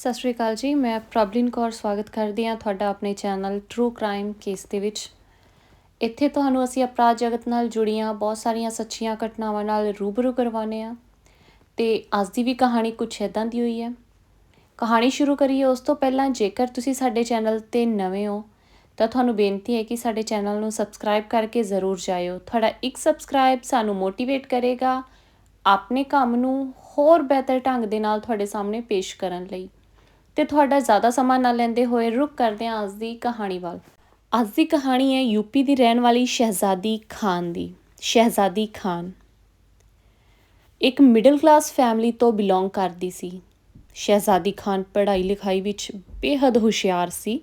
ਸਤਿ ਸ਼੍ਰੀ ਅਕਾਲ ਜੀ, ਮੈਂ ਪ੍ਰਬਲਿਨ ਕੌਰ ਸਵਾਗਤ ਕਰਦੀ ਹਾਂ ਤੁਹਾਡਾ ਆਪਣੇ ਚੈਨਲ ਟਰੂ ਕ੍ਰਾਈਮ ਕੇਸ ਦੇ ਵਿੱਚ। ਇੱਥੇ ਤੁਹਾਨੂੰ ਅਸੀਂ ਅਪਰਾਧ ਜਗਤ ਨਾਲ ਜੁੜੀਆਂ ਬਹੁਤ ਸਾਰੀਆਂ ਸੱਚੀਆਂ ਘਟਨਾਵਾਂ ਨਾਲ ਰੂਬਰੂ ਕਰਵਾਉਂਦੇ ਹਾਂ ਤੇ ਅੱਜ ਦੀ ਵੀ ਕਹਾਣੀ ਕੁਝ ਇਦਾਂ ਦੀ ਹੋਈ ਹੈ। ਕਹਾਣੀ ਸ਼ੁਰੂ ਕਰੀਏ, ਉਸ ਤੋਂ ਪਹਿਲਾਂ ਜੇਕਰ ਤੁਸੀਂ ਸਾਡੇ ਚੈਨਲ ਤੇ ਨਵੇਂ ਹੋ, ਤਾਂ ਤੁਹਾਨੂੰ ਬੇਨਤੀ ਹੈ ਕਿ ਸਾਡੇ ਚੈਨਲ ਨੂੰ ਸਬਸਕ੍ਰਾਈਬ ਕਰਕੇ ਜ਼ਰੂਰ ਜਾਇਓ। ਤੁਹਾਡਾ ਇੱਕ ਸਬਸਕ੍ਰਾਈਬ ਸਾਨੂੰ ਮੋਟੀਵੇਟ ਕਰੇਗਾ ਆਪਣੇ ਕੰਮ ਨੂੰ ਹੋਰ ਬਿਹਤਰ ਢੰਗ ਦੇ ਨਾਲ ਤੁਹਾਡੇ ਸਾਹਮਣੇ ਪੇਸ਼ ਕਰਨ ਲਈ। ਤੇ ਤੁਹਾਡਾ ਜ਼ਿਆਦਾ ਸਮਾਂ ਨਾ ਲੈਂਦੇ ਹੋਏ ਰੁਕ ਕਰਦੇ ਹਾਂ ਅੱਜ ਦੀ ਕਹਾਣੀ ਵੱਲ। ਅੱਜ ਦੀ ਕਹਾਣੀ ਹੈ ਯੂਪੀ ਦੀ ਰਹਿਣ ਵਾਲੀ ਸ਼ਹਿਜ਼ਾਦੀ ਖਾਨ ਦੀ। ਸ਼ਹਿਜ਼ਾਦੀ ਖਾਨ ਇੱਕ ਮਿਡਲ ਕਲਾਸ ਫੈਮਿਲੀ ਤੋਂ ਬਿਲੋਂਗ ਕਰਦੀ ਸੀ। ਸ਼ਹਿਜ਼ਾਦੀ ਖਾਨ ਪੜ੍ਹਾਈ ਲਿਖਾਈ ਵਿੱਚ ਬੇਹੱਦ ਹੁਸ਼ਿਆਰ ਸੀ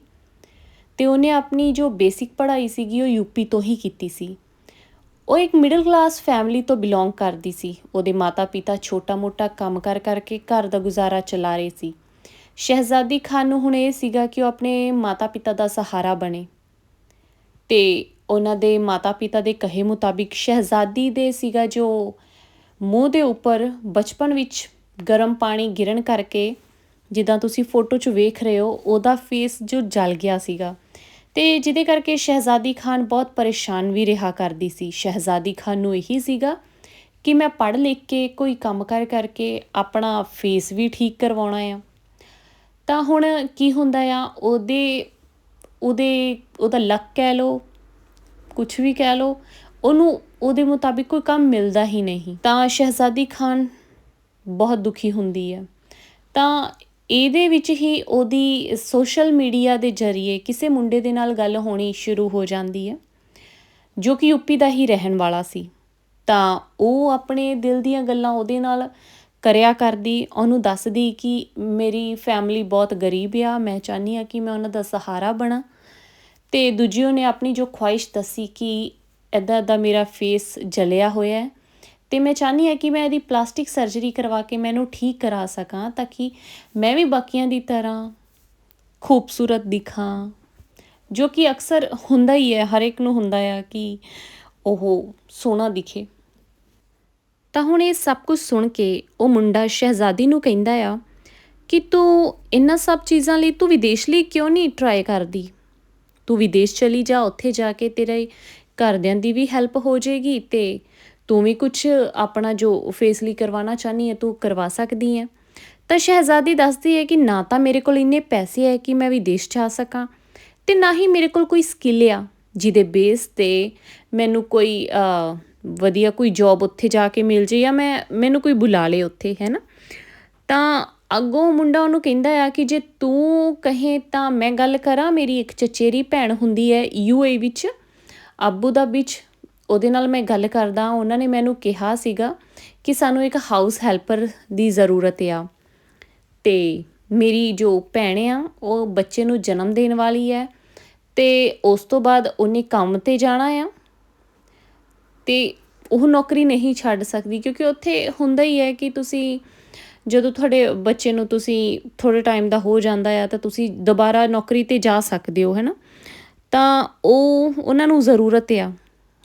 ਤੇ ਉਹਨੇ ਆਪਣੀ ਜੋ ਬੇਸਿਕ ਪੜ੍ਹਾਈ ਸੀਗੀ ਉਹ ਯੂਪੀ ਤੋਂ ਹੀ ਕੀਤੀ ਸੀ। ਉਹ ਇੱਕ ਮਿਡਲ ਕਲਾਸ ਫੈਮਿਲੀ ਤੋਂ ਬਿਲੋਂਗ ਕਰਦੀ ਸੀ। ਉਹਦੇ ਮਾਤਾ-ਪਿਤਾ ਛੋਟਾ-ਮੋਟਾ ਕੰਮ ਕਰ ਕਰਕੇ ਘਰ ਦਾ ਗੁਜ਼ਾਰਾ ਚਲਾ ਰਹੇ ਸੀ। ਸ਼ਹਿਜ਼ਾਦੀ ਖਾਨ ਨੂੰ ਹੁਣ ਇਹ ਸੀਗਾ ਕਿ ਉਹ ਆਪਣੇ ਮਾਤਾ-ਪਿਤਾ ਦਾ ਸਹਾਰਾ ਬਣੇ। ਤੇ ਉਹਨਾਂ ਦੇ ਮਾਤਾ-ਪਿਤਾ ਦੇ ਕਹੇ ਮੁਤਾਬਿਕ ਸ਼ਹਿਜ਼ਾਦੀ ਦੇ ਸੀਗਾ ਜੋ ਮੂੰਹ ਦੇ ਉੱਪਰ ਬਚਪਨ ਵਿੱਚ ਗਰਮ ਪਾਣੀ ਗਿਰਨ ਕਰਕੇ ਜਿੱਦਾਂ ਤੁਸੀਂ ਫੋਟੋ 'ਚ ਵੇਖ ਰਹੇ ਹੋ, ਉਹਦਾ ਫੇਸ ਜੋ ਜਲ ਗਿਆ ਸੀਗਾ। ਤੇ ਜਿਹਦੇ ਕਰਕੇ ਸ਼ਹਿਜ਼ਾਦੀ ਖਾਨ ਬਹੁਤ ਪਰੇਸ਼ਾਨ ਵੀ ਰਿਹਾ ਕਰਦੀ ਸੀ। ਸ਼ਹਿਜ਼ਾਦੀ ਖਾਨ ਨੂੰ ਇਹੀ ਸੀਗਾ ਕਿ ਮੈਂ ਪੜ੍ਹ ਲਿਖ ਕੇ ਕੋਈ ਕੰਮ ਕਰ ਕਰਕੇ ਆਪਣਾ ਫੇਸ ਵੀ ਠੀਕ ਕਰਵਾਉਣਾ ਆ। ਤਾਂ ਹੁਣ ਕੀ ਹੁੰਦਾ ਆ? ਉਹਦੇ ਉਹਦੇ, ਉਹਦਾ ਲੱਕ ਕਹਿ ਲਓ ਕੁਝ ਵੀ ਕਹਿ ਲਓ, ਉਹਨੂੰ, ਉਹਦੇ ਮੁਤਾਬਿਕ ਕੋਈ ਕੰਮ ਮਿਲਦਾ ਹੀ ਨਹੀਂ। ਤਾਂ ਸ਼ਹਿਜ਼ਾਦੀ ਖਾਨ ਬਹੁਤ ਦੁਖੀ ਹੁੰਦੀ ਹੈ ਤਾਂ ਇਹਦੇ ਵਿੱਚ ਹੀ ਉਹਦੀ ਸੋਸ਼ਲ ਮੀਡੀਆ ਦੇ ਜ਼ਰੀਏ ਕਿਸੇ ਮੁੰਡੇ ਦੇ ਨਾਲ ਗੱਲ ਹੋਣੀ ਸ਼ੁਰੂ ਹੋ ਜਾਂਦੀ ਹੈ ਜੋ ਕਿ ਯੂਪੀ ਦਾ ਹੀ ਰਹਿਣ ਵਾਲਾ ਸੀ। ਤਾਂ ਉਹ ਆਪਣੇ ਦਿਲ ਦੀਆਂ ਗੱਲਾਂ ਉਹਦੇ ਨਾਲ ਕਰਿਆ ਕਰਦੀ, ਉਹਨੂੰ ਦੱਸਦੀ ਕਿ ਮੇਰੀ ਫੈਮਿਲੀ ਬਹੁਤ ਗਰੀਬ ਆ, ਮੈਂ ਚਾਹਨੀ ਆ ਕਿ ਮੈਂ ਉਹਨਾਂ ਦਾ ਸਹਾਰਾ ਬਣਾ। ਤੇ ਦੂਜੀ ਉਹਨੇ ਆਪਣੀ ਜੋ ਖੁਆਇਸ਼ ਦੱਸੀ ਕਿ ਐਦਾਂ ਐਦਾਂ ਮੇਰਾ ਫੇਸ ਜਲਿਆ ਹੋਇਆ ਹੈ। ਤੇ ਮੈਂ ਚਾਹਨੀ ਆ ਕਿ ਮੈਂ ਇਹਦੀ ਪਲਾਸਟਿਕ ਸਰਜਰੀ ਕਰਵਾ ਕੇ ਮੈਨੂੰ ਠੀਕ ਕਰਾ ਸਕਾਂ ਤਾਂ ਕਿ ਮੈਂ ਵੀ ਬਾਕੀਆਂ ਦੀ ਤਰ੍ਹਾਂ ਖੂਬਸੂਰਤ ਦਿਖਾਂ, ਜੋ ਕਿ ਅਕਸਰ ਹੁੰਦਾ ਹੀ ਹੈ ਹਰ ਇੱਕ ਨੂੰ ਹੁੰਦਾ ਆ ਕਿ ਉਹ ਸੋਹਣਾ ਦਿਖੇ। ਤਾਂ ਹੁਣ ਇਹ ਸਭ ਕੁਝ ਸੁਣ ਕੇ ਉਹ ਮੁੰਡਾ ਸ਼ਹਿਜ਼ਾਦੀ ਨੂੰ ਕਹਿੰਦਾ ਆ ਕਿ ਤੂੰ ਇਹਨਾਂ ਸਭ ਚੀਜ਼ਾਂ ਲਈ ਤੂੰ ਵਿਦੇਸ਼ ਲਈ ਕਿਉਂ ਨਹੀਂ ਟਰਾਈ ਕਰਦੀ? ਤੂੰ ਵਿਦੇਸ਼ ਚਲੀ ਜਾ, ਉੱਥੇ ਜਾ ਕੇ ਤੇਰੇ ਘਰਦਿਆਂ ਦੀ ਵੀ ਹੈਲਪ ਹੋ ਜਾਏਗੀ ਤੇ ਤੂੰ ਵੀ ਕੁਝ ਆਪਣਾ ਜੋ ਫੇਸ ਲਈ ਕਰਵਾਉਣਾ ਚਾਹਨੀ ਹੈ, ਤੂੰ ਕਰਵਾ ਸਕਦੀ ਹੈ। ਤਾਂ ਸ਼ਹਿਜ਼ਾਦੀ ਦੱਸਦੀ ਹੈ ਕਿ ਨਾ ਤਾਂ ਮੇਰੇ ਕੋਲ ਇੰਨੇ ਪੈਸੇ ਹੈ ਕਿ ਮੈਂ ਵਿਦੇਸ਼ ਜਾ ਸਕਾਂ ਤੇ ਨਾ ਹੀ ਮੇਰੇ ਕੋਲ ਕੋਈ ਸਕਿੱਲ ਆ ਜਿਹਦੇ ਬੇਸ ਤੇ ਮੈਨੂੰ ਕੋਈ ਵਧੀਆ ਕੋਈ ਜੌਬ ਉੱਥੇ ਜਾ ਕੇ ਮਿਲ ਜੇ ਜਾਂ ਮੈਂ, ਮੈਨੂੰ ਕੋਈ ਬੁਲਾ ਲੇ ਉੱਥੇ, ਹੈ ਨਾ? ਤਾਂ ਅੱਗੋਂ ਮੁੰਡਾ ਉਹਨੂੰ ਕਹਿੰਦਾ ਆ ਕਿ ਜੇ ਤੂੰ ਕਹੇ ਤਾਂ ਮੈਂ ਗੱਲ ਕਰਾਂ, ਮੇਰੀ ਇੱਕ ਚਚੇਰੀ ਭੈਣ ਹੁੰਦੀ ਹੈ ਯੂਏ ਵਿੱਚ ਆਬੂ ਦਾ ਵਿੱਚ, ਉਹਦੇ ਨਾਲ ਮੈਂ ਗੱਲ ਕਰਦਾ, ਉਹਨਾਂ ਨੇ ਮੈਨੂੰ ਕਿਹਾ ਸੀਗਾ ਕਿ ਸਾਨੂੰ ਇੱਕ ਹਾਊਸ ਹੈਲਪਰ ਦੀ ਜ਼ਰੂਰਤ ਆ। ਤੇ ਮੇਰੀ ਜੋ ਭੈਣ ਆ, ਉਹ ਬੱਚੇ ਨੂੰ ਜਨਮ ਦੇਣ ਵਾਲੀ ਹੈ ਤੇ ਉਸ ਤੋਂ ਬਾਅਦ ਉਹਨੇ ਕੰਮ ਤੇ ਜਾਣਾ ਆ। ਤੇ ਉਹ ਨੌਕਰੀ ਨਹੀਂ ਛੱਡ ਸਕਦੀ ਕਿਉਂਕਿ ਉੱਥੇ ਹੁੰਦਾ ਹੀ ਹੈ ਕਿ ਤੁਸੀਂ ਜਦੋਂ ਤੁਹਾਡੇ ਬੱਚੇ ਨੂੰ ਤੁਸੀਂ ਥੋੜੇ ਟਾਈਮ ਦਾ ਹੋ ਜਾਂਦਾ ਆ ਤਾਂ ਤੁਸੀਂ ਦੁਬਾਰਾ ਨੌਕਰੀ ਤੇ ਜਾ ਸਕਦੇ ਹੋ, ਹੈਨਾ? ਤਾਂ ਉਹ, ਉਹਨਾਂ ਨੂੰ ਜ਼ਰੂਰਤ ਆ।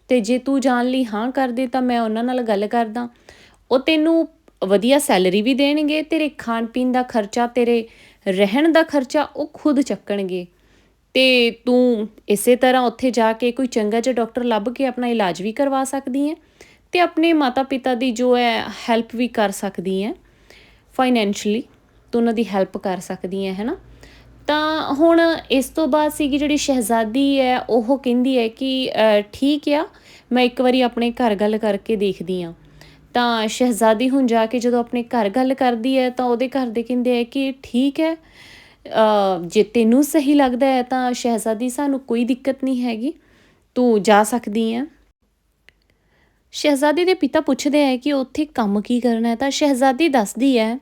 ਤੇ ਜੇ ਤੂੰ ਜਾਣ ਲਈ ਹਾਂ ਕਰਦੇ ਤਾਂ ਮੈਂ ਉਹਨਾਂ ਨਾਲ ਗੱਲ ਕਰਦਾ। ਉਹ ਤੈਨੂੰ ਵਧੀਆ ਸੈਲਰੀ ਵੀ ਦੇਣਗੇ, ਤੇਰੇ ਖਾਣ ਪੀਣ ਦਾ ਖਰਚਾ, ਤੇਰੇ ਰਹਿਣ ਦਾ ਖਰਚਾ ਉਹ ਖੁਦ ਚੱਕਣਗੇ। ਤੇ ਤੂੰ ਇਸੇ ਤਰ੍ਹਾਂ ਉੱਥੇ ਜਾ ਕੇ ਕੋਈ ਚੰਗਾ ਜਿਹਾ ਡਾਕਟਰ ਲੱਭ ਕੇ ਆਪਣਾ ਇਲਾਜ ਵੀ ਕਰਵਾ ਸਕਦੀ ਹੈ ਤੇ ਆਪਣੇ ਮਾਤਾ-ਪਿਤਾ ਦੀ ਜੋ ਹੈ ਹੈਲਪ ਵੀ ਕਰ ਸਕਦੀ ਹੈ ਫਾਈਨੈਂਸ਼ੀਅਲੀ ਤੂੰ ਉਹਨਾਂ ਦੀ ਹੈਲਪ ਕਰ ਸਕਦੀ ਹੈ ਹੈਨਾ ਤਾਂ ਹੁਣ ਇਸ ਤੋਂ ਬਾਅਦ ਸੀਗੀ ਜਿਹੜੀ ਸ਼ਹਿਜ਼ਾਦੀ ਹੈ, ਉਹ ਕਹਿੰਦੀ ਹੈ ਕਿ ਠੀਕ ਆ, ਮੈਂ ਇੱਕ ਵਾਰੀ ਆਪਣੇ ਘਰ ਗੱਲ ਕਰਕੇ ਦੇਖਦੀ ਆ ਤਾਂ ਸ਼ਹਿਜ਼ਾਦੀ ਹੁਣ ਜਾ ਕੇ ਜਦੋਂ ਆਪਣੇ ਘਰ ਗੱਲ ਕਰਦੀ ਹੈ, ਤਾਂ ਉਹਦੇ ਘਰ ਦੇ ਕਹਿੰਦੇ ਆ ਕਿ ਠੀਕ ਹੈ ਜੇ ਤੈਨੂੰ ਸਹੀ ਲੱਗਦਾ ਹੈ ਤਾਂ ਸ਼ਹਿਜ਼ਾਦੀ, ਸਾਨੂੰ ਕੋਈ ਦਿੱਕਤ ਨਹੀਂ ਹੈਗੀ। ਤੂੰ ਜਾ ਸਕਦੀ ਹੈ। ਸ਼ਹਿਜ਼ਾਦੀ ਦੇ ਪਿਤਾ ਪੁੱਛਦੇ ਹੈ ਕਿ ਉੱਥੇ ਕੰਮ ਕੀ ਕਰਨਾ ਹੈ। ਤਾਂ ਸ਼ਹਿਜ਼ਾਦੀ ਦੱਸਦੀ ਹੈ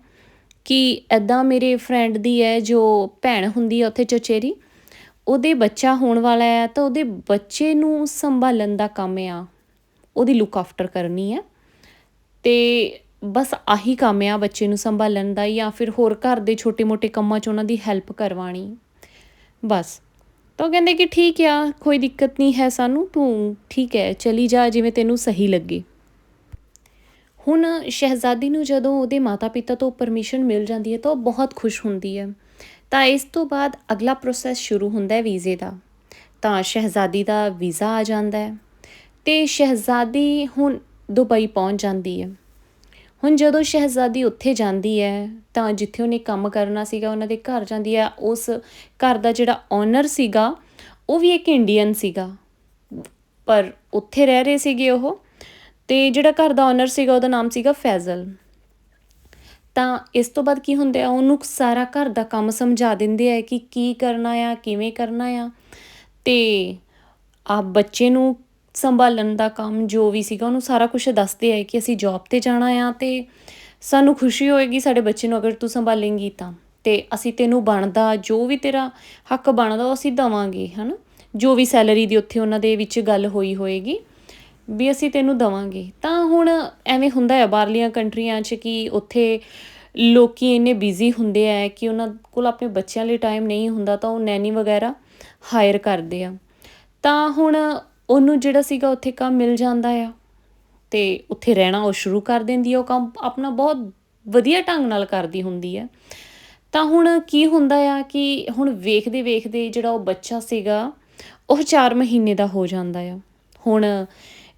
ਕਿ ਐਦਾਂ ਮੇਰੇ ਫਰੈਂਡ ਦੀ ਹੈ, ਜੋ ਭੈਣ ਹੁੰਦੀ ਹੈ ਉੱਥੇ ਚਚੇਰੀ, ਉਹਦੇ ਬੱਚਾ ਹੋਣ ਵਾਲਾ ਹੈ, ਤਾਂ ਉਹਦੇ ਬੱਚੇ ਨੂੰ ਸੰਭਾਲਣ ਦਾ ਕੰਮ ਆ। ਉਹਦੀ ਲੁੱਕ ਆਫਟਰ ਕਰਨੀ ਹੈ। ਤੇ ਬਸ ਆਹੀ ਕੰਮ ਆ ਬੱਚੇ ਨੂੰ ਸੰਭਾਲਣ ਦਾ ਜਾਂ ਫਿਰ ਹੋਰ ਘਰ ਦੇ ਛੋਟੇ-ਮੋਟੇ ਕੰਮਾਂ 'ਚ ਉਹਨਾਂ ਦੀ ਹੈਲਪ ਕਰਵਾਣੀ ਬਸ। ਤਾਂ ਉਹ ਕਹਿੰਦੇ ਕਿ ਠੀਕ ਆ, ਕੋਈ ਦਿੱਕਤ ਨਹੀਂ ਹੈ ਸਾਨੂੰ, ਤੂੰ ਠੀਕ ਹੈ, ਚਲੀ ਜਾ ਜਿਵੇਂ ਤੈਨੂੰ ਸਹੀ ਲੱਗੇ। ਹੁਣ ਸ਼ਹਿਜ਼ਾਦੀ ਨੂੰ ਜਦੋਂ ਉਹਦੇ ਮਾਤਾ-ਪਿਤਾ ਤੋਂ ਪਰਮਿਸ਼ਨ ਮਿਲ ਜਾਂਦੀ ਹੈ ਤਾਂ ਉਹ ਬਹੁਤ ਖੁਸ਼ ਹੁੰਦੀ ਹੈ। ਤਾਂ ਇਸ ਤੋਂ ਬਾਅਦ ਅਗਲਾ ਪ੍ਰੋਸੈਸ ਸ਼ੁਰੂ ਹੁੰਦਾ ਹੈ ਵੀਜ਼ੇ ਦਾ। ਤਾਂ ਸ਼ਹਿਜ਼ਾਦੀ ਦਾ ਵੀਜ਼ਾ ਆ ਜਾਂਦਾ ਹੈ। ਤੇ ਸ਼ਹਿਜ਼ਾਦੀ ਹੁਣ ਦੁਬਈ ਪਹੁੰਚ ਜਾਂਦੀ ਹੈ। ਹੁਣ ਜਦੋਂ ਸ਼ਹਿਜ਼ਾਦੀ ਉੱਥੇ ਜਾਂਦੀ ਹੈ, ਤਾਂ ਜਿੱਥੇ ਉਹਨੇ ਕੰਮ ਕਰਨਾ ਸੀਗਾ, ਉਹਨਾਂ ਦੇ ਘਰ ਜਾਂਦੀ ਹੈ, ਉਸ ਘਰ ਦਾ ਜਿਹੜਾ ਓਨਰ ਸੀਗਾ, ਉਹ ਵੀ ਇੱਕ ਇੰਡੀਅਨ ਸੀਗਾ। ਪਰ ਉੱਥੇ ਰਹਿ ਰਹੇ ਸੀਗੇ ਉਹ ਤੇ ਜਿਹੜਾ ਘਰ ਦਾ ਓਨਰ ਸੀਗਾ, ਉਹਦਾ ਨਾਮ ਸੀਗਾ ਫੈਜ਼ਲ। ਤਾਂ ਇਸ ਤੋਂ ਬਾਅਦ ਕੀ ਹੁੰਦਾ ਆ ਉਹਨੂੰ ਸਾਰਾ ਘਰ ਦਾ ਕੰਮ ਸਮਝਾ ਦਿੰਦੇ ਆ ਕਿ ਕੀ ਕਰਨਾ ਆ, ਕਿਵੇਂ ਕਰਨਾ ਆ। ਤੇ ਆ ਬੱਚੇ ਨੂੰ ਸੰਭਾਲਣ ਦਾ ਕੰਮ ਜੋ ਵੀ ਸੀਗਾ, ਉਹਨੂੰ ਸਾਰਾ ਕੁਝ ਦੱਸਦੇ ਆ ਕਿ ਅਸੀਂ ਜੌਬ ਤੇ ਜਾਣਾ ਆ ਤੇ ਸਾਨੂੰ ਖੁਸ਼ੀ ਹੋਏਗੀ ਸਾਡੇ ਬੱਚੇ ਨੂੰ ਅਗਰ ਤੂੰ ਸੰਭਾਲੇਂਗੀ ਤਾਂ। ਤੇ ਅਸੀਂ ਤੈਨੂੰ ਬਣਦਾ, ਜੋ ਵੀ ਤੇਰਾ ਹੱਕ ਬਣਦਾ ਉਹ ਅਸੀਂ ਦਵਾਂਗੇ, ਹਨਾ? ਜੋ ਵੀ ਸੈਲਰੀ ਦੀ ਉੱਥੇ ਉਹਨਾਂ ਦੇ ਵਿੱਚ ਗੱਲ ਹੋਈ ਹੋਏਗੀ, ਵੀ ਅਸੀਂ ਤੈਨੂੰ ਦਵਾਂਗੇ। ਤਾਂ ਹੁਣ ਐਵੇਂ ਹੁੰਦਾ ਆ ਬਾਹਰਲੀਆਂ ਕੰਟਰੀਆਂ 'ਚ ਕਿ ਉੱਥੇ ਲੋਕੀ ਇੰਨੇ ਬਿਜ਼ੀ ਹੁੰਦੇ ਆ ਕਿ ਉਹਨਾਂ ਕੋਲ ਆਪਣੇ ਬੱਚਿਆਂ ਲਈ ਟਾਈਮ ਨਹੀਂ ਹੁੰਦਾ ਤਾਂ ਉਹ ਨੈਨੀ ਵਗੈਰਾ ਹਾਇਰ ਕਰਦੇ ਆ। ਤਾਂ ਹੁਣ ਉਹਨੂੰ ਜਿਹੜਾ ਸੀਗਾ ਉੱਥੇ ਕੰਮ ਮਿਲ ਜਾਂਦਾ ਆ ਤੇ ਉੱਥੇ ਰਹਿਣਾ ਉਹ ਸ਼ੁਰੂ ਕਰ ਦਿੰਦੀ ਆ, ਉਹ ਕੰਮ ਆਪਣਾ ਬਹੁਤ ਵਧੀਆ ਢੰਗ ਨਾਲ ਕਰਦੀ ਹੁੰਦੀ ਹੈ ਤਾਂ ਹੁਣ ਕੀ ਹੁੰਦਾ ਆ ਕਿ ਹੁਣ ਵੇਖਦੇ ਵੇਖਦੇ ਜਿਹੜਾ ਉਹ ਬੱਚਾ ਸੀਗਾ, ਉਹ 4 ਮਹੀਨੇ ਦਾ ਹੋ ਜਾਂਦਾ ਆ। ਹੁਣ